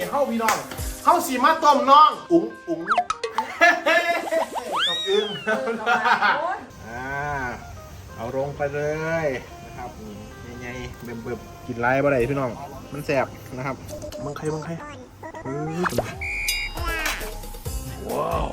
นี้เฮาพี่น้องเฮาสีมาต้มน้อง อุ๋งอุ๋งกับอึ้งอ่าเอาลงไปเลยนะครับนี่ใหญ่ๆเบิ่มๆกินไรบ่ได้พี่น้อง มันแสบนะครับมึงใครมึงใครอื้อจุ๊บว้าว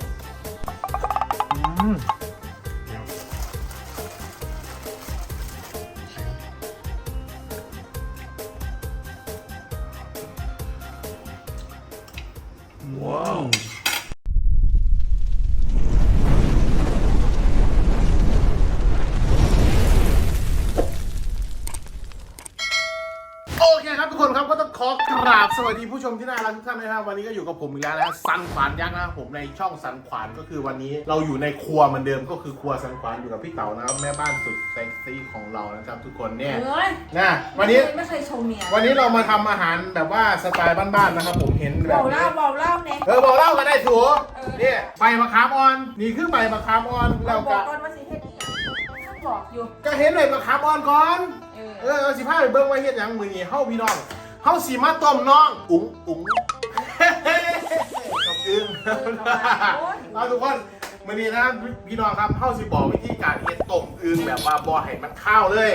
อื ผู้ชมที่น่ารักทุกท่านนะครับวันนี้ก็อยู่กับผมอีกแล้วนะสันขวานยักษ์นะครับผมในช่องสันขวานก็คือวันนี้เราอยู่ในครัวเหมือนเดิมก็คือครัวสันขวานอยู่กับพี่เต๋านะครับแม่บ้านสุดเซ็กซี่ของเรานะครับทุกคนเนี่ยเอ้ยนะวันนี้ไม่เคยชมเมียวันนี้เรามาทำอาหารแบบว่าสไตล์บ้านๆนะครับผมเห็นแบเบาบเล่านี้เบาเล่าเนี่ยเออบอกเล่ากันได้ถูกเออ เนี่ยใบมะขามอ่อน นี่คือใบมะขามอ่อนเราแล้วบอก็กก่อนว่าสิเฮ็ดอีหยังต้องบอกอยู่ก็เห็นใบมะขามอ่อนก่อน เออเออเอาสิพาไปเบิ่งว่าเฮ็ดหยังมื้อนี้เฮาพี่น้อง เฮาสิมาต้มน้อง อุ๋งอุ๋งกับอึ้งเอาทุกคนมื้อนี้นะพี่น้องครับเฮาสิบอกวิธีการเฮ็ดต้มอึ้งแบบว่าบ่ให้มันข้าวเลย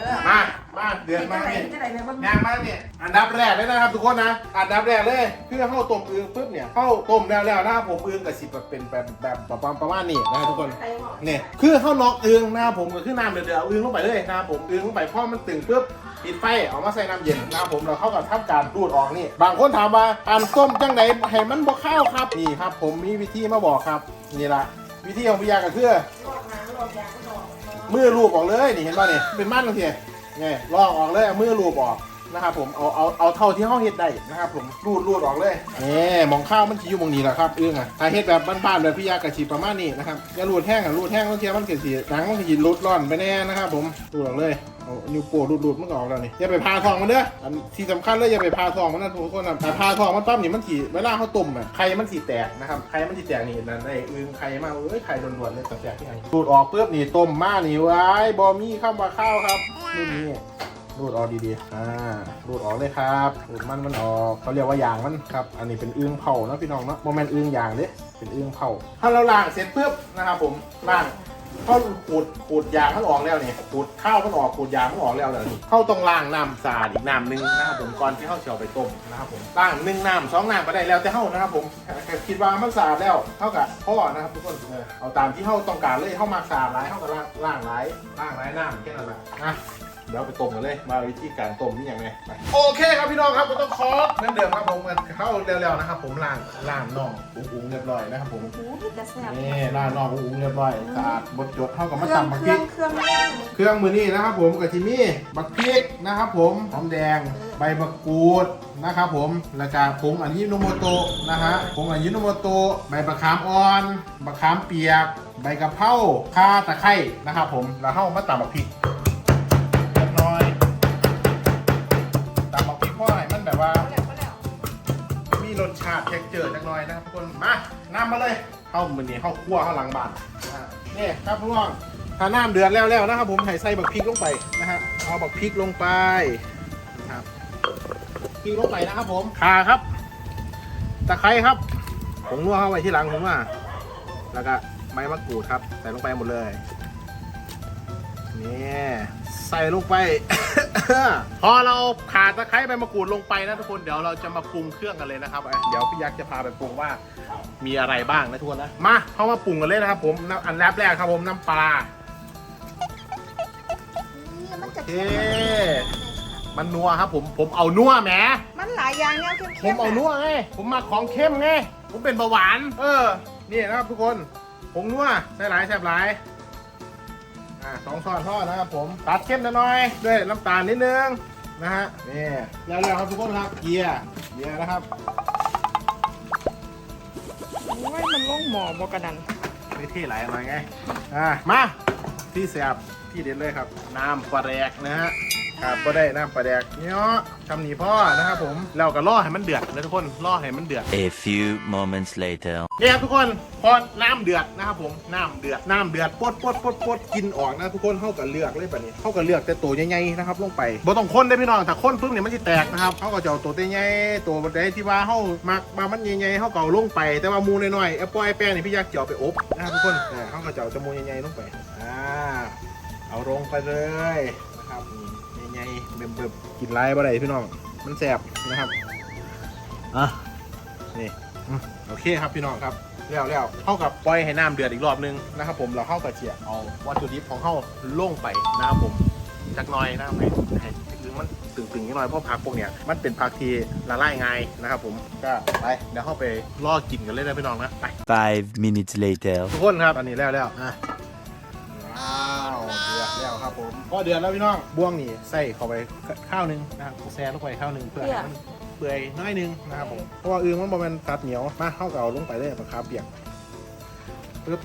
เออมามาเดือนมาจะไหนเนี่ยจะไหนไปบ้างงานมาเนี่ยอันดับแรกเลยนะครับทุกคนนะอันดับแรกเลยคือเข้าต้มอึงปุ๊บเนี่ยเข้าต้มแล้วแล้วนะครับผมอึงกับสิบเป็นแบบแบบประมาณประมาณนี้นะครับทุกคนใครบอกเนี่ยคือเข้าน็อกอึงนะครับผมก็คือน้ำเดือดๆเอาอึงลงไปเลยนะครับผมอึงลงไปพอมันตึงปุ๊บ ปิดไฟเอามาใส่น้ำเย็นนะครับผมเราเข้ากับทำการดูดออกนี่ บางคนถามว่าอันต้มจังไหนให้มันบ่ข้าวครับนี่ครับ ผมมีวิธีมาบอกครับ นี่ละวิธีของพี่ยาก็คือหลอกหางหลอกยางหลอกมือลูบออกเลยนี่เห็นป่ะนี่เป็นมั่นเทียนี่ลอกออกเลยเมือลูบออกนะครับผมเอาเอาเอาเท่าที่เขาเฮ็ดได้นะครับผมรูดรูดออกเลยนี่มองข้าวมันชีอยู่มองนี้แหละครับเอื้องอะถ้าเฮ็ดแบบบ้านๆแบบพี่ยากระชีประมาณนี้นะครับอย่ารูดแห้งอะรูดแห้งบางทีมันเกิดสีหนังมันเกิดสีรูดร่อนไปแน่นะครับผมรูดออกเลย เอานิ้วโป้รูดรูดมันก็ออกแล้วนี่อย่าไปพาทองมันเด้ออันที่สำคัญเลยอย่าไปพาทองมันนะทุกคนนะถ้าพาทองมันปั๊บนี่มันสีเวลาเขาต้มอะไข่มันสีแตกนะครับไข่มันสีแตกนี่นั่นได้อึ้งไข่มากเอ้ยไข่ล้วนๆเลยแต่แตกที่ไหนรูดออกปุ๊บนี่ต้มมานี่ไว้บอมี่ข้าวมาข้าวครับนี่นี่รูดออกดีๆ อ่า รูดออกเลยครับรูดมันมันออกเขาเรียกว่ายางมันครับ อันนี้เป็นอึ้งเผานะพี่น้องเนาะโมเมนต์อึ้งยางเด้เป็นอึ้งเผา ถ้าเราล้างเสร็จปุ๊บนะครับผมล้าง เข้าขูดขูดยางมันออกแล้วเนี่ยขูดข้าวมันออกขูดยางมันออกแล้วเลยเข้าตรงล้างน้ำสะอาดอีกน้ำหนึ่งนะครับผมก่อนที่เข้าจะเอาไปต้มนะครับผมล้างหนึ่งน้ำสองน้ำก็ได้แล้วแต่เข้านะครับผมคิดว่ามันสะอาดแล้วเท่ากับพ่อนะครับทุกคนเออเอาตามที่เข้าต้องการเลยเข้ามาสะอาดร้ายเข้ากับล้างล้างร้ายล้างร้ายน้ำแค่นั้นแหละนะ เดี๋ยวไปต้มกันเลย มาวิธีการต้มนี่ยังไงไปโอเคครับพี่น้องครับก็ต้องคอสเหมือนเดิมครับผมมันเข้าเร็วๆนะครับผมล้างล้างน่องอุ้งๆเรียบร้อยนะครับผมโอ้โหแต่แซ่บนี่ล้างน่องอุ้งๆเรียบร้อยสะอาดบดจดเท่ากับเคมารื่องตำบักเคพรื่ริองกเครื่องนี่เครื่องมือนี่นะครับผมกับทิมี่บักพริกนะครับผมหอมแดงใบมะกรูดนะครับผมแล้วก็ผงอันยิโนโมโตะนะฮะผงอันยิโนโมโตะใบมะขามอ่อนมะขามเปียก ใบกะเพราข่าตะไคร้นะครับผมแล้วเข้ามาตำบักพริก ชาติเท็กเจอร์จักหน่อยนะครับทุกคนมาน้ำมาเลยเข้ามือนี้เข้าคั่วเข้าหลังบ้านอ่านี่ครับพี่น้องถ้าน้ำเดือดแล้วๆนะครับผมใส่ใส่บักพริกลงไปนะฮะเอาบักพริกลงไปนะครับพริกลงไปนะครับผมข่าครับตะไคร้ครับผมนัวเข้าไปที่หลังผมอะแล้วก็ใบมะกรูดครับ ใส่ลงไปหมดเลย นี่ใส่ลงไป พอเราขาตะไคร้ใบมะกรูดลงไปนะทุกคนเดี๋ยวเราจะมาปรุงเครื่องกันเลยนะครับเอ้ยเดี๋ยวพี่ยักษ์จะพาไปปรุงว่ามีอะไรบ้างนะทุกคนนะมาเข้ามาปรุงกันเลยนะครับผมน้ำอันแรกแรกครับผมน้ำปลามันโอจะเคมันนัวครับผมผมเอานัวแหมมันหลายอย่างเนี่ยเข้มผมเอานัวไงผมมาของเข้มไงผมเป็นเบาหวาน เออนี่นะครับทุกคนผงนัวใส่หลายแซ่บหลาย อ่าสองช้อนทอดนะครับผม ตัดเข้มหน่อยๆด้วยน้ำตาลนิดนึงนะฮะนี่แล้วๆครับทุกคนครับเกียร์เกียร์นะครับโอ้ยมันล่องหมอบอกระดันไม่เท่หลายหน่อยไงอ่ามาที่เสียบที่เด็ดเลยครับ น้ำปลาแดกนะฮะ ครับก็ได้น้ำปลาแดกเนาะทำนี่พ่อนะครับผมแล้วก็ล่อให้มันเดือดนะทุกคนล่อให้มันเดือด A few moments later. นี่ครับทุกคนพอน้ำเดือดนะครับผมน้ำเดือดน้ำเดือดปดปดปดปดกินออกนะทุกคนเข้ากับเลือกเลยแบบนี้เข้ากับเลือกแต่ตัวใหญ่ๆนะครับลงไปบ่ต้องค้นได้พี่น้องถ้าค้นปุ๊บเนี่ยมันจะแตกนะครับเข้ากับเจ้าตัวใหญ่ๆตัวใดที่ว่าเข้ามักมามันใหญ่ๆเข้าเก่าลงไป แต่ว่ามูน้อยๆแอปเปิลไอแป้งนี่พี่อยากเจียวไปอบนะครับทุกคนอ่าเข้ากับเจ้าจะมูใหญ่ๆลงไปอ่าเอาลงไปเลยนะ ครับนี่ใหญ่ๆเบิ่มๆกินไรบ่ได้พี่น้อง มันแสบนะครับ อะ นี่อืมโอเคครับพี่น้องครับแล้วแล้วเข้ากับปล่อยให้น้ำเดือดอีกรอบนึงนะครับผมเราเข้ากับเจียเอาวัตถุดิบของเข้าลงไปนะครับผมจักหน้อยนะครับให้ให้คือมันตึงๆนิดหน่อยเพราะผักพวกเนี้ยมันเป็นผักที่ละลายง่ายนะครับผมก็ไปเดี๋ยวเข้าไปล่อกินกันเลยนะพี่น้องนะไป Five minutes later. ทุกคนครับอันนี้แล้วแล้วอะ ครับผมพอเดือดแล้วพี่น้องบ้วงนี่ใส่เข้าไปข้าวหนึงนะครับแซ่ลงไปข้าวหนึงเพื่อให้มันเปื่อยน้อยหนึงนะครับผมเพราะว่าอื่นมันบอมันตัดเหนียวมาเข้ากับเอาลงไปเลยปลาคาร์ฟเปียกปึ๊บ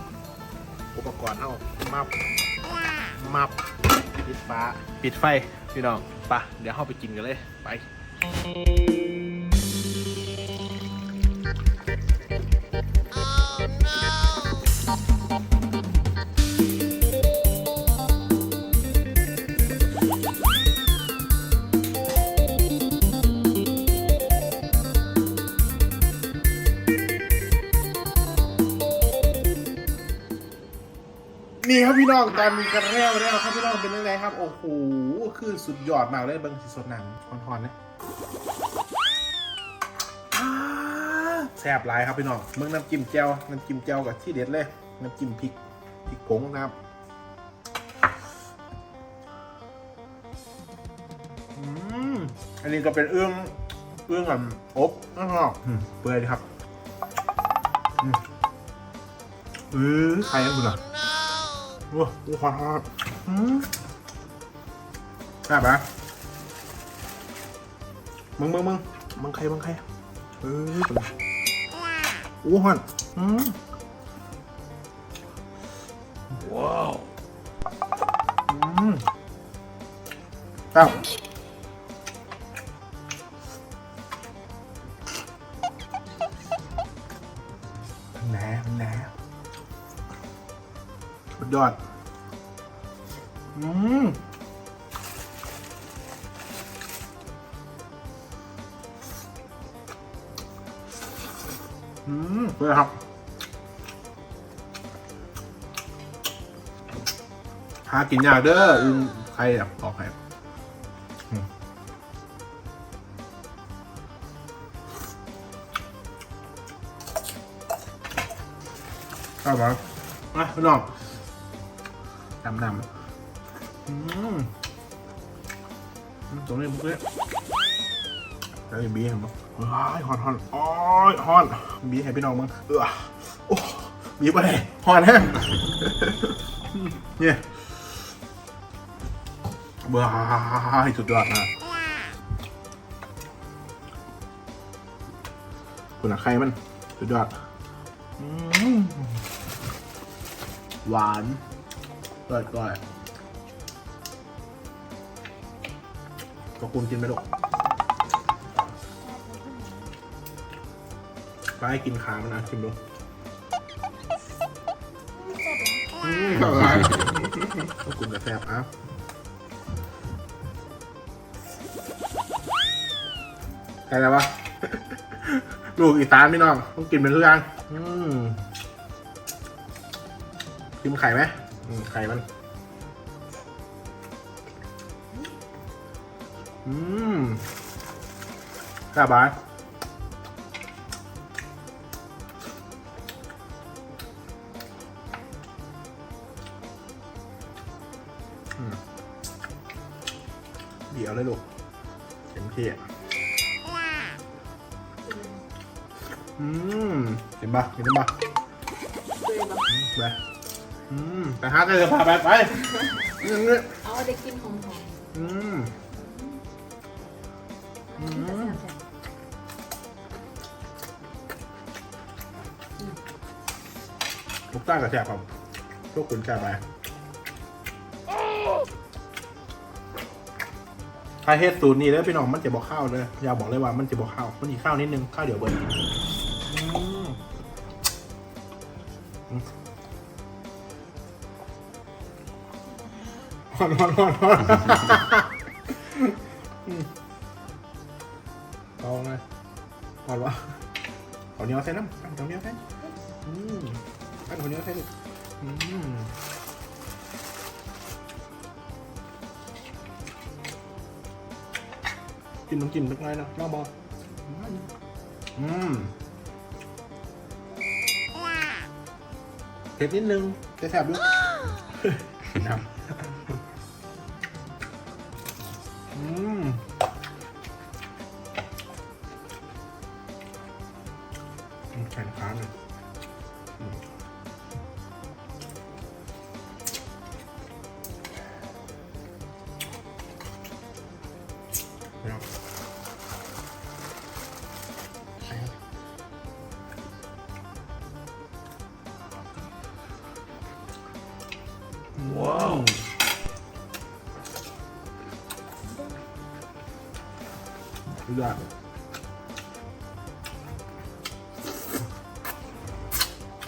อุปกรณ์เข้ามับมับปิดฟ้าปิดไฟพี่น้องไปะเดี๋ยวเข้าไปกินกันเลยไป นี่ครับพี่น้องตอนนี้กันแล้วแล้วครับพี่น้องเป็นยังไงครับ โอ้โหคือสุดยอดมากเลยเบิ้งสีสดหนังคอนๆนะแซ่บหลายครับพี่น้องเมืองน้ำจิ้มแจ่วน้ำจิ้มแจ่วกับที่เด็ดเลยน้ำจิ้มพริกพริกผงนะครับอืมอันนี้ก็เป็นเอื้องเอื้องกับอบนอกอืมเปื่อยดีครับอือใครนั่นคุณอะ โอ้โหความฮอตอืมแซ่บปะมึงมึงมึงมึงใครมึงใครเออเป็นไรโอ้ฮอนอืมว้าวอืมแซ่บ อด อืมอืมเลยครับหากินยากเด้ออึงใครอะออกให้อืมข้าวมามาพี่น้อง ดำดำอืมอืมตรงนี้มุกเลยแล้วมีบีเห็นมั้ยว้ายฮอนฮอนอ้อยฮอนบีให้พี่น้องมึงเออโอ้บีไปเลยฮอนแห้งเนี่ยว้ายสุดยอดนะคุณอะใครมันสุดยอดอืมหวาน ก้อยก้อยก็คุณกินไหมลูกไปให้กินขามันนะชิมดูอืมอร่อยก็คุณกระแซบอะใครแล้ววะลูกอีสานพี่น้อง ต้องกินเป็นทุกอย่างอืมชิมไข่ไหม อืมไข่มัน อืมกล้าบายอืมเดี๋ยวเลยลูกเต็มที่อะอืมเห็นปะเห็นปะอืมไป อืมไปหากันเลยพาไปไปอืมเนี่ยเอาได้กินหอมอืมอืมลูกต้ากับแซ่บครับพวกคุณแซ่บไปถ้าเฮ็ดสูตรนี้แล้วพี่น้องมันจะบอกข้าวเลยอย่าบอกเลยว่ามันจะบอกข้าวมันอีกข้าวนิดนึงข้าวเดี๋ยวเบิร์ อนร้อนร้อนร้อนเอาไงพอวะเอาเนียวใส่น้ำเอาเนียวใส่อืมเอาเหนียวใส่ลูกอืมกินน้ำจิ้มสักหน่อยนะน้องบอกอืมเผ็ดนิดนึงจะแสบด้วยครั เดี๋ยวว้าวสุดยอด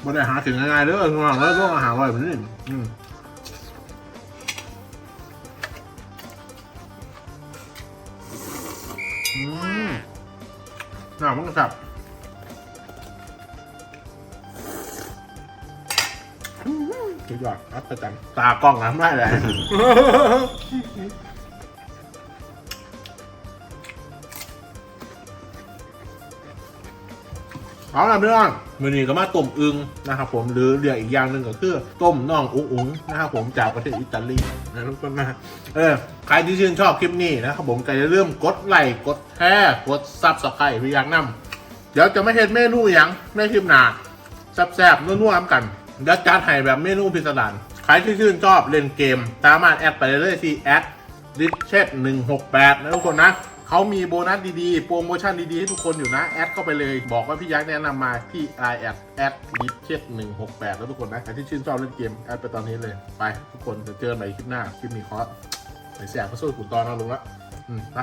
ไม่ได้หาถึงง่ายๆเด้อคุณหวังแล้วต้องอาหารอร่อยแบบนี้อืม หน่ามันกระสับสุดยอดอัศจรรย์ตากล้องน้ำได้เลย เอาล่ะพื่อนมือนี้ก็มาต้มอึงนะครับผมหรือเรียกอีกอย่างหนึ่งก็คือต้มน่องอุ้งอุ้งนะครับผมจากประเทศอิตาลีนะทุกคนนะเออใครที่ชื่นชอบคลิปนี้นะครับผมก็จะเริ่าลืมกดไลค์กดแชร์กดซับสไครต์พี่ยังนำเดี๋ยวจะไม่เห็นเมนูอย่างในคลิปหน้าแซ่บๆนัวๆกันเดี๋ยวจัดให้แบบเมนูพิสดารใครที่ชื่นชอบเล่นเกม สามารถแอดไปเลยเลยที่แอดดิชเชตหนึ่งหกแปดนะทุกคนนะ เขามีโบนัสดีๆ โปรโมชั่นดีๆ ให้ทุกคนอยู่นะ แอดเข้าไปเลย บอกว่าพี่ยักษ์แนะนำมาที่ i แอดแอดดิเชตหนึ่งหกแปดแล้วทุกคนนะ ใครที่ชื่นชอบเล่นเกม แอดไปตอนนี้เลย ไป ทุกคนจะเจอกันใหม่คลิปหน้าคลิปมีคอสไปแสบมาสู้ขุนตอนนะลุงละอืมไป